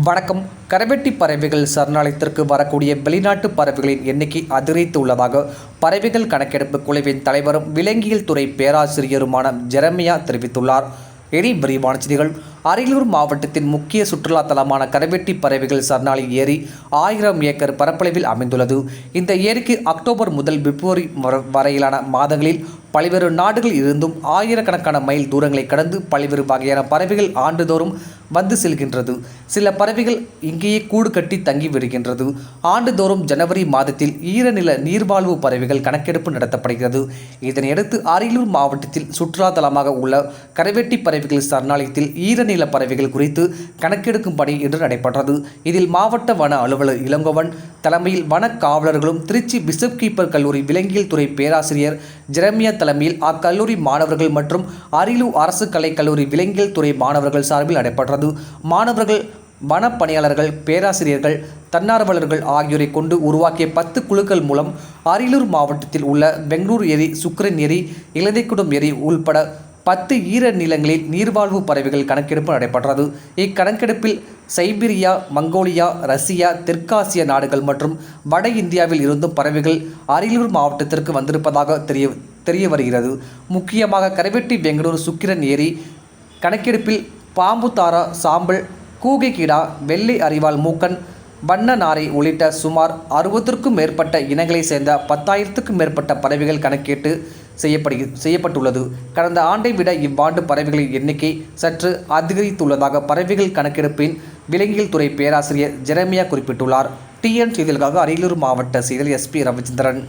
வணக்கம். கரவெட்டி பறவைகள் சரணாலயத்திற்கு வரக்கூடிய வெளிநாட்டு பறவைகளின் எண்ணிக்கை அதிகரித்து உள்ளதாக பறவைகள் கணக்கெடுப்பு குழுவின் தலைவரும் விலங்கியல் துறை பேராசிரியருமான ஜெரமியா தெரிவித்துள்ளார். இனி விரிவான செய்திகள். அரியலூர் மாவட்டத்தின் முக்கிய சுற்றுலா தலமான கரவெட்டி பறவைகள் சரணாலய ஏரி ஆயிரம் ஏக்கர் பரப்பளவில் அமைந்துள்ளது. இந்த ஏரிக்கு அக்டோபர் முதல் பிப்ரவரி வர- வரையிலான மாதங்களில் பல்வேறு நாடுகளில் இருந்தும் ஆயிரக்கணக்கான மைல் தூரங்களை கடந்து பல்வேறு வகையான பறவைகள் ஆண்டுதோறும் வந்து செல்கின்றது. சில பறவைகள் இங்கேயே கூடு கட்டி தங்கி வருகின்றது ஆண்டுதோறும் ஜனவரி மாதத்தில் ஈரநில நீர்வாழ்வு பறவைகள் கணக்கெடுப்பு நடத்தப்படுகிறது. இதனையடுத்து அரியலூர் மாவட்டத்தில் சுற்றுலாத்தலமாக உள்ள கரைவெட்டி பறவைகள் சரணாலயத்தில் ஈரநில பறவைகள் குறித்து கணக்கெடுக்கும் பணி இன்று நடைபெற்றது. இதில் மாவட்ட வன அலுவலர் இளங்கோவன் தலைமையில் வன காவலர்களும் திருச்சி பிஷப் கீப்பர் கல்லூரி விலங்கியல் துறை பேராசிரியர் ஜெரமியா தலைமையில் அக்கல்லூரி மாணவர்கள் மற்றும் அரியலூர் அரசு கலைக்கல்லூரி விலங்கியல் துறை மாணவர்கள் சார்பில் நடைபெற்றது. மாணவர்கள் வனப்பணியாளர்கள் பேராசிரியர்கள் தன்னார்வலர்கள் ஆகியோரை கொண்டு உருவாக்கிய பத்து குழுக்கள் மூலம் அரியலூர் மாவட்டத்தில் உள்ள பெங்களூர் ஏரி சுக்கிரன் ஏரி இலந்தைக்குடம் ஏரி உள்பட பத்து ஈர நிலங்களில் நீர்வாழ்வு பறவைகள் கணக்கெடுப்பு நடைபெற்றது. இக்கணக்கெடுப்பில் சைபீரியா மங்கோலியா ரஷ்யா தெற்காசிய நாடுகள் மற்றும் வட இந்தியாவில் இருந்தும் பறவைகள் அரியலூர் மாவட்டத்திற்கு வந்திருப்பதாக தெரிய தெரிய வருகிறது முக்கியமாக கரைவெட்டி பெங்களூர் சுக்கிரன் ஏரி கணக்கெடுப்பில் பாம்புத்தாரா சாம்பல் கூகைக்கிடா வெள்ளை அரிவாள் மூக்கன் வண்ண நாரை உள்ளிட்ட சுமார் அறுபத்திற்கும் மேற்பட்ட இனங்களைச் சேர்ந்த பத்தாயிரத்துக்கும் மேற்பட்ட பறவைகள் கணக்கீட்டு செய்யப்படு செய்யப்பட்டுள்ளது. கடந்த ஆண்டை விட இவ்வாண்டு பறவைகளின் எண்ணிக்கை சற்று அதிகரித்துள்ளதாக பறவைகள் கணக்கெடுப்பின் விலங்கியல் துறை பேராசிரியர் ஜெரமியா குறிப்பிட்டுள்ளார். டிஎன் செய்திகளுக்காக அரியலூர் மாவட்ட செய்தியில் எஸ்பி ரவிச்சந்திரன்.